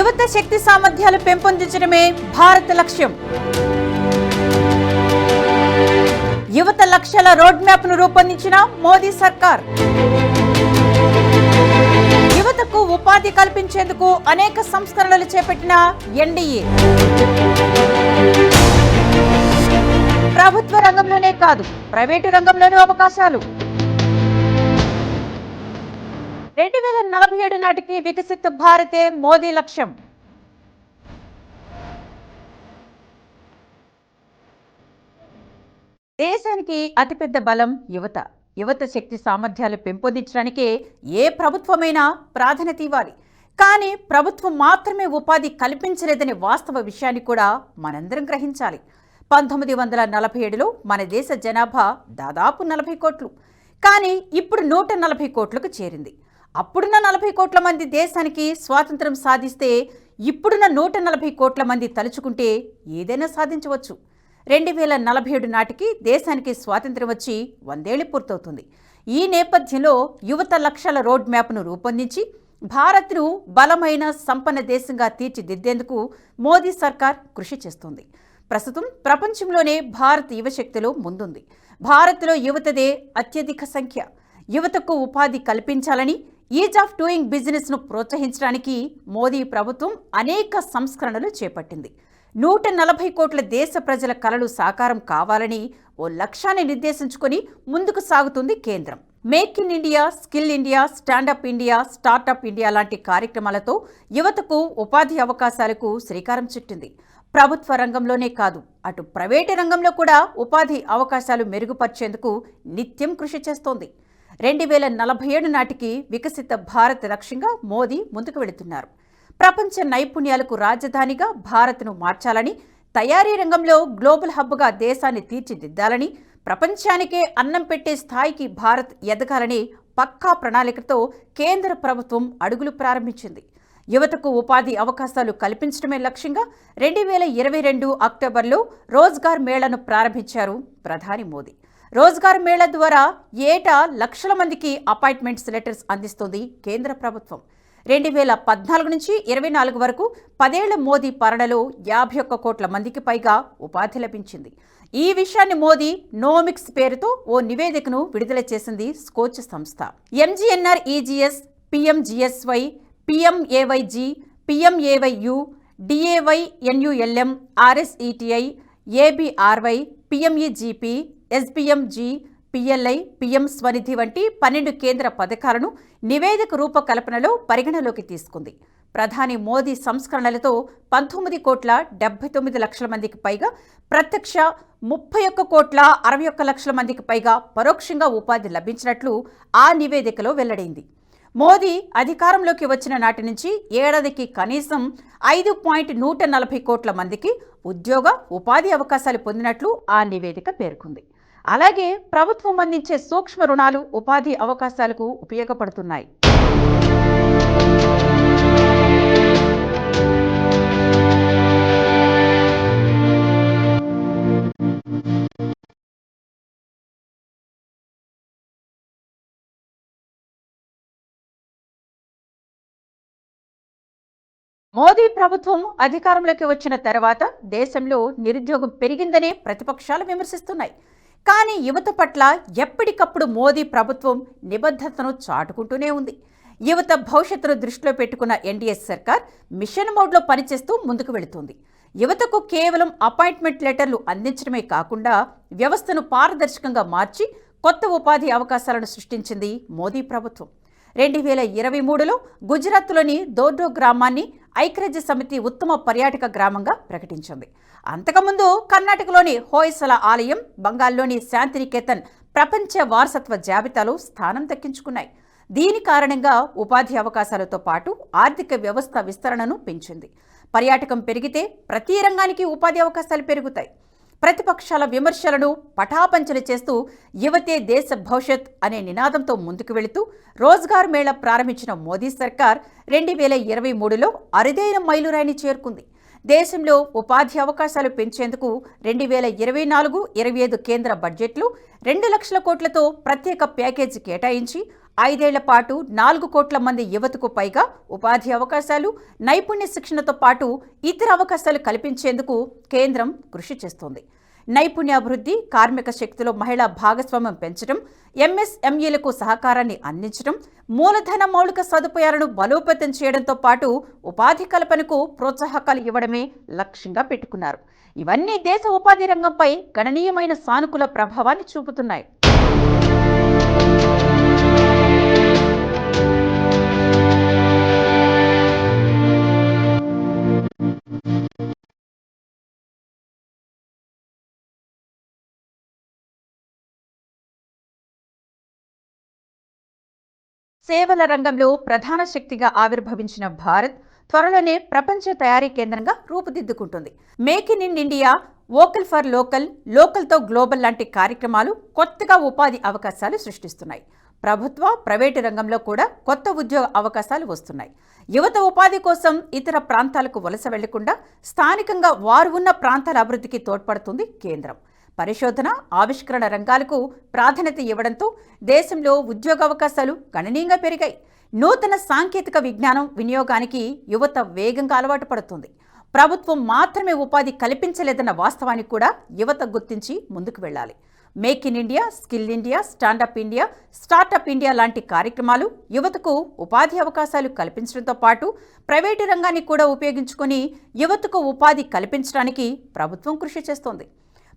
యువత శక్తి సామర్థ్యాలు పెంపొందించడమే భారత లక్ష్యం. యువత లక్ష్యాల రోడ్ మ్యాప్ను రూపొందించిన మోదీ సర్కార్. యువతకు ఉపాధి కల్పించేందుకు అనేక సంస్కరణలు చేపట్టిన ఎన్డీఏ ప్రభుత్వ రంగంలోనే కాదు ప్రైవేటు రంగంలోనూ అవకాశాలు. రెండు వేల నలభై ఏడు నాటికి వికసిత భారతే మోదీ లక్ష్యం. దేశానికి అతిపెద్ద బలం యువత. యువత శక్తి సామర్థ్యాలు పెంపొందించడానికే ఏ ప్రభుత్వమైనా ప్రాధాన్యత ఇవ్వాలి. కానీ ప్రభుత్వం మాత్రమే ఉపాధి కల్పించలేదనే వాస్తవ విషయాన్ని కూడా మనందరం గ్రహించాలి. పంతొమ్మిది వందల నలభై ఏడులో మన దేశ జనాభా దాదాపు నలభై కోట్లు. కానీ ఇప్పుడు నూట నలభై కోట్లకు చేరింది. అప్పుడున్న నలభై కోట్ల మంది దేశానికి స్వాతంత్రం సాధిస్తే ఇప్పుడున్న నూట నలభై కోట్ల మంది తలుచుకుంటే ఏదైనా సాధించవచ్చు. రెండు వేల నలభై ఏడు నాటికి దేశానికి స్వాతంత్ర్యం వచ్చి వందేళ్ళు పూర్తవుతుంది. ఈ నేపథ్యంలో యువత లక్ష్యాల రోడ్ మ్యాప్ను రూపొందించి భారత్ను బలమైన సంపన్న దేశంగా తీర్చిదిద్దేందుకు మోదీ సర్కార్ కృషి చేస్తోంది. ప్రస్తుతం ప్రపంచంలోనే భారత్ యువశక్తిలో ముందుంది. భారత్లో యువతదే అత్యధిక సంఖ్య. యువతకు ఉపాధి కల్పించాలని ఈజ్ ఆఫ్ డూయింగ్ బిజినెస్ను ప్రోత్సహించడానికి మోదీ ప్రభుత్వం అనేక సంస్కరణలు చేపట్టింది. నూట నలభై కోట్ల దేశ ప్రజల కలలు సాకారం కావాలని ఓ లక్ష్యాన్ని నిర్దేశించుకొని ముందుకు సాగుతుంది కేంద్రం. Make in India skill India stand up India startup India లాంటి కార్యక్రమాలతో యువతకు ఉపాధి అవకాశాలకు శ్రీకారం చుట్టింది. ప్రభుత్వ రంగంలోనే కాదు అటు ప్రైవేటు రంగంలో కూడా ఉపాధి అవకాశాలు మెరుగుపరిచేందుకు నిత్యం కృషి చేస్తోంది. రెండు వేల నలభై ఏడు నాటికి వికసిత భారత్ లక్ష్యంగా మోదీ ముందుకు వెళుతున్నారు. ప్రపంచ నైపుణ్యాలకు రాజధానిగా భారత్ను మార్చాలని తయారీ రంగంలో గ్లోబల్ హబ్గా దేశాన్ని తీర్చిదిద్దాలని ప్రపంచానికే అన్నం పెట్టే స్థాయికి భారత్ ఎదగాలని పక్కా ప్రణాళికతో కేంద్ర ప్రభుత్వం అడుగులు ప్రారంభించింది. యువతకు ఉపాధి అవకాశాలు కల్పించడమే లక్ష్యంగా రెండు వేల ఇరవై రెండు అక్టోబర్లో రోజ్గార్ మేళను ప్రారంభించారు ప్రధాని మోదీ. రోజ్గార్ మేళ ద్వారా ఏటా లక్షల మందికి అపాయింట్మెంట్స్ లెటర్స్ అందిస్తోంది కేంద్ర ప్రభుత్వం. రెండు వేల పద్నాలుగు నుంచి ఇరవై నాలుగు వరకు పదేళ్ళ మోదీ పాలనలో యాభై ఒక్క కోట్ల మందికి పైగా ఉపాధి లభించింది. ఈ విషయాన్ని మోదీ నోమిక్స్ పేరుతో ఓ నివేదికను విడుదల చేసింది స్కోచ్ సంస్థ. MGNREGS PMGSY PMAYG PMAYU DAY NULM RSETI ABRY PMEGP SBMG PLI PM Svanidhi వంటి పన్నెండు కేంద్ర పథకాలను నివేదిక రూపకల్పనలో పరిగణలోకి తీసుకుంది. ప్రధాని మోదీ సంస్కరణలతో పంతొమ్మిది కోట్ల డెబ్బై తొమ్మిది లక్షల మందికి పైగా ప్రత్యక్ష ముప్పై ఒక్క కోట్ల అరవై ఒక్క లక్షల మందికి పైగా పరోక్షంగా ఉపాధి లభించినట్లు ఆ నివేదికలో వెల్లడైంది. మోదీ అధికారంలోకి వచ్చిన నాటి నుంచి ఏడాదికి కనీసం ఐదు పాయింట్ నూట నలభై కోట్ల మందికి ఉద్యోగ ఉపాధి అవకాశాలు పొందినట్లు ఆ నివేదిక పేర్కొంది. అలాగే ప్రభుత్వం అందించే సూక్ష్మ రుణాలు ఉపాధి అవకాశాలకు ఉపయోగపడుతున్నాయి. మోదీ ప్రభుత్వం అధికారంలోకి వచ్చిన తర్వాత దేశంలో నిరుద్యోగం పెరిగిందనే ప్రతిపక్షాలు విమర్శిస్తున్నాయి. కానీ యువత పట్ల ఎప్పటికప్పుడు మోదీ ప్రభుత్వం నిబద్ధతను చాటుకుంటూనే ఉంది. యువత భవిష్యత్తును దృష్టిలో పెట్టుకున్న ఎన్డీఏ సర్కార్ మిషన్ మోడ్లో పనిచేస్తూ ముందుకు వెళుతుంది. యువతకు కేవలం అపాయింట్మెంట్ లెటర్లు అందించడమే కాకుండా వ్యవస్థను పారదర్శకంగా మార్చి కొత్త ఉపాధి అవకాశాలను సృష్టించింది మోదీ ప్రభుత్వం. రెండు వేల ఇరవై మూడులో గుజరాత్లోని దోర్డో గ్రామాన్ని ఐక్యరాజ్య సమితి ఉత్తమ పర్యాటక గ్రామంగా ప్రకటించింది. అంతకుముందు కర్ణాటకలోని హోయసల ఆలయం బంగాల్లోని శాంతినికేతన్ ప్రపంచ వారసత్వ జాబితాలో స్థానం దక్కించుకున్నాయి. దీని కారణంగా ఉపాధి అవకాశాలతో పాటు ఆర్థిక వ్యవస్థ విస్తరణను పెంచింది. పర్యాటకం పెరిగితే ప్రతి రంగానికి ఉపాధి అవకాశాలు పెరుగుతాయి. ప్రతిపక్షాల విమర్శలను పటాపంచలు చేస్తూ యువతే దేశ భవిష్యత్ అనే నినాదంతో ముందుకు వెళుతూ రోజ్గార్ మేళ ప్రారంభించిన మోదీ సర్కార్ రెండు వేల ఇరవై మూడులో అరుదైన మైలురాయిని చేరుకుంది. దేశంలో ఉపాధి అవకాశాలు పెంచేందుకు రెండు వేల ఇరవై నాలుగు ఇరవై ఐదు కేంద్ర బడ్జెట్లు రెండు లక్షల కోట్లతో ప్రత్యేక ప్యాకేజీ కేటాయించి ఐదేళ్ళ పాటు నాలుగు కోట్ల మంది యువతకు పైగా ఉపాధి అవకాశాలు నైపుణ్య శిక్షణతో పాటు ఇతర అవకాశాలు కల్పించేందుకు కేంద్రం కృషి చేస్తోంది. నైపుణ్యాభివృద్ధి కార్మిక శక్తిలో మహిళా భాగస్వామ్యం పెంచడం ఎంఎస్ఎంఈలకు సహకారాన్ని అందించడం మూలధన మౌలిక సదుపాయాలను బలోపేతం చేయడంతో పాటు ఉపాధి కల్పనకు ప్రోత్సాహకాలు ఇవ్వడమే లక్ష్యంగా పెట్టుకున్నారు. ఇవన్నీ దేశ ఉపాధి రంగంపై గణనీయమైన సానుకూల ప్రభావాన్ని చూపుతున్నాయి. సేవల రంగంలో ప్రధాన శక్తిగా ఆవిర్భవించిన భారత్ త్వరలోనే ప్రపంచ తయారీ కేంద్రంగా రూపుదిద్దుకుంటుంది. Make in in India vocal for local లోకల్తో global లాంటి కార్యక్రమాలు కొత్తగా ఉపాధి అవకాశాలు సృష్టిస్తున్నాయి. ప్రభుత్వ ప్రైవేటు రంగంలో కూడా కొత్త ఉద్యోగ అవకాశాలు వస్తున్నాయి. యువత ఉపాధి కోసం ఇతర ప్రాంతాలకు వలస వెళ్ళకుండా స్థానికంగా వారు ఉన్న ప్రాంతాల అభివృద్ధికి తోడ్పడుతుంది కేంద్రం. పరిశోధన ఆవిష్కరణ రంగాలకు ప్రాధాన్యత ఇవ్వడంతో దేశంలో ఉద్యోగావకాశాలు గణనీయంగా పెరిగాయి. నూతన సాంకేతిక విజ్ఞానం వినియోగానికి యువత వేగంగా అలవాటు పడుతుంది. ప్రభుత్వం మాత్రమే ఉపాధి కల్పించలేదన్న వాస్తవాన్ని కూడా యువత గుర్తించి ముందుకు వెళ్ళాలి. Make in India skill India stand up India startup India లాంటి కార్యక్రమాలు యువతకు ఉపాధి అవకాశాలు కల్పించడంతో పాటు ప్రైవేటు రంగాన్ని కూడా ఉపయోగించుకొని యువతకు ఉపాధి కల్పించడానికి ప్రభుత్వం కృషి చేస్తోంది.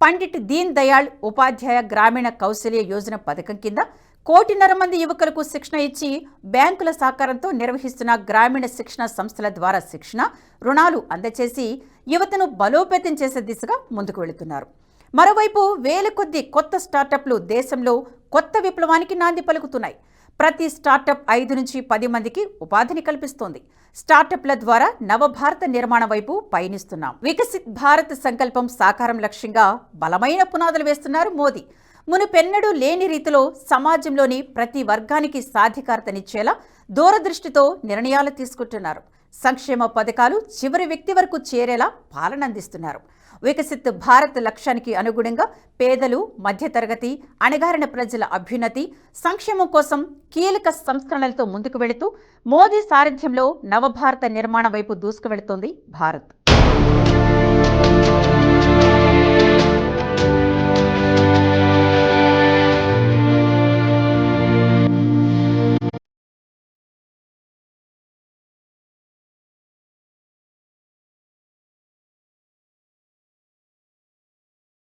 పండిట్ దీన్ దయాళ్ ఉపాధ్యాయ గ్రామీణ కౌశల్య యోజన పథకం కింద కోటిన్నర మంది యువకులకు శిక్షణ ఇచ్చి బ్యాంకుల సహకారంతో నిర్వహిస్తున్న గ్రామీణ శిక్షణ సంస్థల ద్వారా శిక్షణ రుణాలు అందచేసి యువతను బలోపేతం చేసే దిశగా ముందుకు వెళుతున్నారు. మరోవైపు వేల కొద్ది కొత్త స్టార్టప్లు దేశంలో కొత్త విప్లవానికి నాంది పలుకుతున్నాయి. ప్రతి స్టార్టప్ ఐదు నుంచి పది మందికి ఉపాధిని కల్పిస్తోంది. స్టార్టప్ల ద్వారా నవభారత నిర్మాణం వైపు పయనిస్తున్నాం. వికసిత్ భారత్ సంకల్పం సాకారం లక్ష్యంగా బలమైన పునాదులు వేస్తున్నారు మోదీ. మునుపెన్నడూ లేని రీతిలో సమాజంలోని ప్రతి వర్గానికి సాధికారతనిచ్చేలా దూరదృష్టితో నిర్ణయాలు తీసుకుంటున్నారు. సంక్షేమ పథకాలు చివరి వ్యక్తి వరకు చేరేలా పాలనందిస్తున్నారు వికసిత్ భారత్ లక్ష్యానికి అనుగుణంగా పేదలు మధ్యతరగతి అణగారిన ప్రజల అభ్యున్నతి సంక్షేమం కోసం కీలక సంస్కరణలతో ముందుకు వెళుతూ మోదీ సారథ్యంలో నవభారత నిర్మాణం వైపు దూసుకువెళుతోంది భారత్.